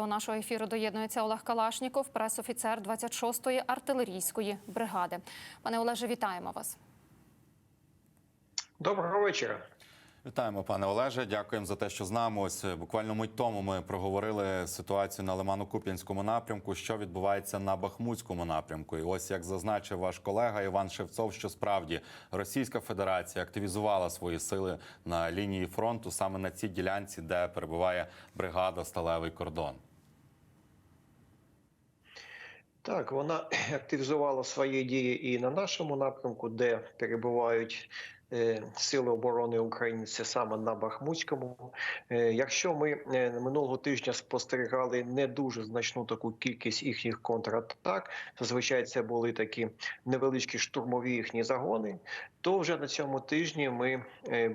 До нашого ефіру доєднується Олег Калашніков, пресофіцер 26-ї артилерійської бригади. Пане Олеже, вітаємо вас. Доброго вечора. Вітаємо, пане Олеже. Дякуємо за те, що з нами. Ось е, буквально мить тому ми проговорили ситуацію на Лимано-Куп'янському напрямку, що відбувається на Бахмутському напрямку. І ось як зазначив ваш колега Іван Шевцов, що справді Російська Федерація активізувала свої сили на лінії фронту саме на цій ділянці, де перебуває бригада Сталевий кордон. Так, вона активізувала свої дії і на нашому напрямку, де перебувають е, Сили оборони України, це саме на Бахмутському. Е, Якщо ми е, минулого тижня спостерігали не дуже значну таку кількість їхніх контратак, зазвичай це були такі невеличкі штурмові їхні загони, то вже на цьому тижні ми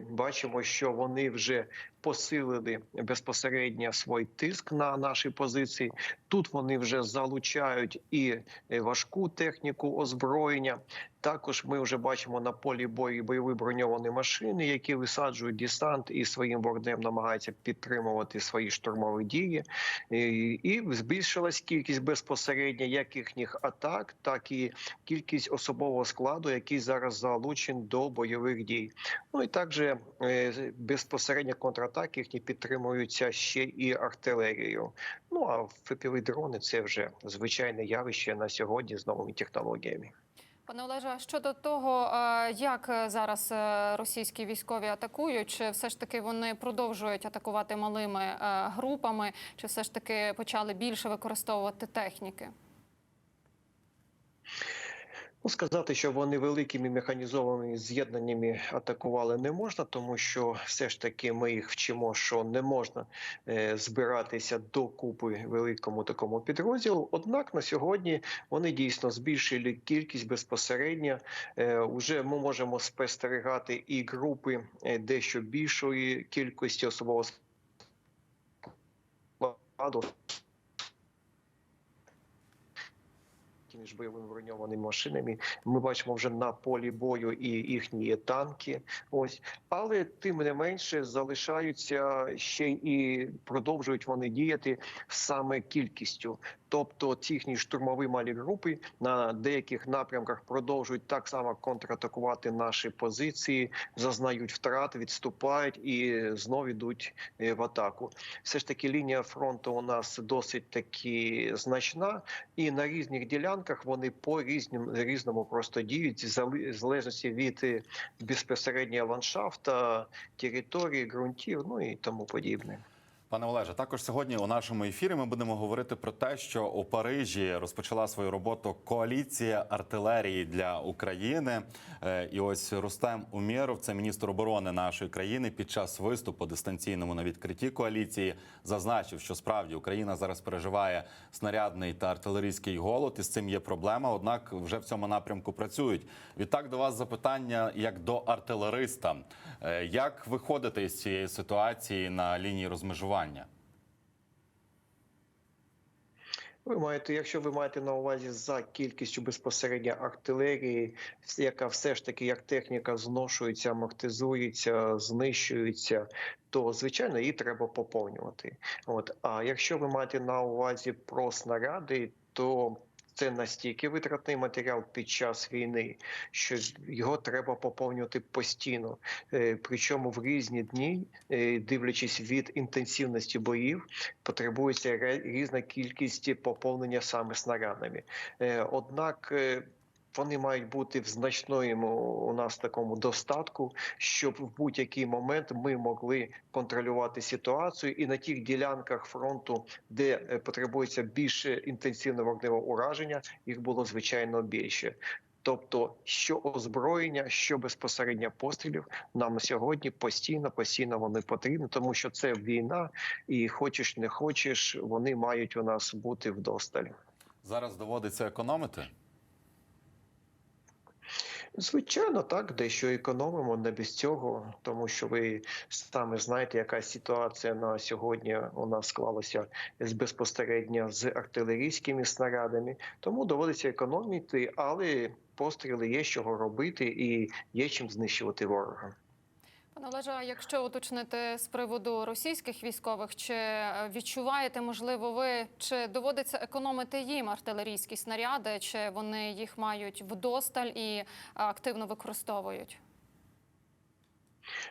бачимо, що вони вже посилили безпосередньо свій тиск на наші позиції. Тут вони вже залучають і е, важку техніку озброєння. Також ми вже бачимо на полі бою бойові броньовані машини, які висаджують десант і своїм вогнем намагаються підтримувати свої штурмові дії. І, збільшилась кількість безпосередньо як їхніх атак, так і кількість особового складу, який зараз залучений до бойових дій. Ну і також е, безпосередньо контратаки їхні підтримуються ще і артилерією. Ну а ФПВ дрони це вже звичайне явище на сьогодні з новими технологіями. Пане Олеже, щодо того, як е, зараз е, російські військові атакують, чи все ж таки вони продовжують атакувати малими е, групами, чи все ж таки почали більше використовувати техніки? Ну, сказати, що вони великими механізованими з'єднаннями атакували не можна, тому що все ж таки ми їх вчимо, що не можна е, збиратися до купи великому такому підрозділу. Однак на сьогодні вони дійсно збільшили кількість безпосередньо. Е, уже ми можемо спостерігати і групи е, дещо більшої кількості особового складу. Між бойовими броньованими машинами. Ми бачимо вже на полі бою і їхні танки. Ось, але тим не менше залишаються ще і продовжують вони діяти саме кількістю. Тобто їхні штурмові малі групи на деяких напрямках продовжують так само контратакувати наші позиції, зазнають втрат, відступають і знову йдуть е, в атаку. Все ж таки лінія фронту у нас досить таки значна, і на різних ділянках вони по різним різному просто діють в залежності від е, безпосередньо ландшафта, території, ґрунтів, ну і тому подібне. Пане Олеже, також сьогодні у нашому ефірі ми будемо говорити про те, що у Парижі розпочала свою роботу коаліція артилерії для України. Е, І ось Рустем Умєров, це міністр оборони нашої країни, під час виступу дистанційному на відкритті коаліції зазначив, що справді Україна зараз переживає снарядний та артилерійський голод, і з цим є проблема. Однак вже в цьому напрямку працюють. Відтак до вас запитання як до артилериста: Е, як виходити із цієї ситуації на лінії розмежування? Ви маєте, якщо ви маєте на увазі за кількістю безпосередньо артилерії, яка все ж таки як техніка зношується, амортизується, знищується, то звичайно її треба поповнювати. От а якщо ви маєте на увазі про снаряди, то це настільки витратний матеріал під час війни, що його треба поповнювати постійно, Е, причому в різні дні, е, дивлячись від інтенсивності боїв, потребується ре- різна кількість поповнення саме снарядами. Е, Однак вони мають бути в значному у нас такому достатку, щоб в будь-який момент ми могли контролювати ситуацію і на тих ділянках фронту, де е, потребується більше інтенсивне вогневе ураження, їх було звичайно більше. Тобто, що озброєння, що безпосередньо пострілів, нам сьогодні постійно, постійно вони потрібні, тому що це війна, і хочеш не хочеш, вони мають у нас бути вдосталь. Зараз доводиться економити. Звичайно, так, дещо економимо не без цього, тому що ви саме знаєте, яка ситуація на сьогодні у нас склалася з безпосередньо з артилерійськими снарядами. Тому доводиться економити, але постріли є з чого робити і є чим знищувати ворога. Пане Олеже, якщо уточнити з приводу російських військових, чи е, відчуваєте, можливо, ви чи доводиться економити їм артилерійські снаряди, чи вони їх мають вдосталь і е, активно використовують?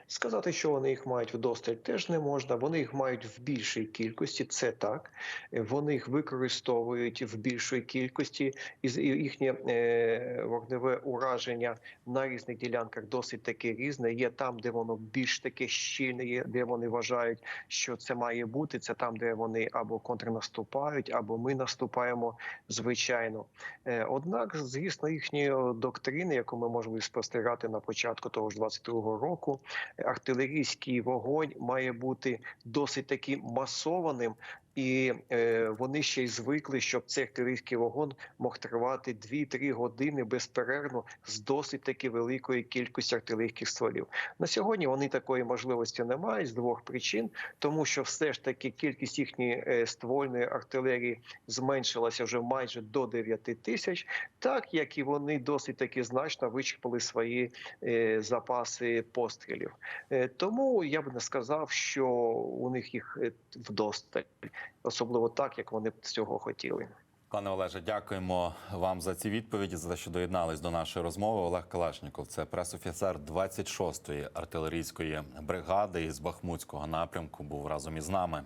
Сказати, що вони їх мають вдосталь, теж не можна. Вони їх мають в більшій кількості, це так. Вони їх використовують в більшій кількості, і їхнє е, вогневе ураження на різних ділянках досить таки різне. Є там, де воно більш таке щільне, є де вони вважають, що це має бути. Це там, де вони або контрнаступають, або ми наступаємо, звичайно. Е, Однак, звісно, їхньої доктрини, яку ми можемо спостерігати на початку того ж 22-го року, артилерійський вогонь має бути досить таки масованим. І е, вони ще й звикли, щоб цей артилерійський вогонь мог тривати 2-3 години безперервно з досить таки великої кількості артилерійських стволів. На сьогодні вони такої можливості не мають з двох причин, тому що все ж таки кількість їхньої е, ствольної артилерії зменшилася вже майже до 9 тисяч, так як і вони досить таки значно вичерпали свої е, запаси пострілів. Е, Тому я б не сказав, що у них їх е, вдосталь, особливо так, як вони б цього хотіли. Пане Олеже, дякуємо вам за ці відповіді, за те, що доєднались до нашої розмови. Олег Калашніков, це пресофіцер 26-ї артилерійської бригади із Бахмутського напрямку, був разом із нами.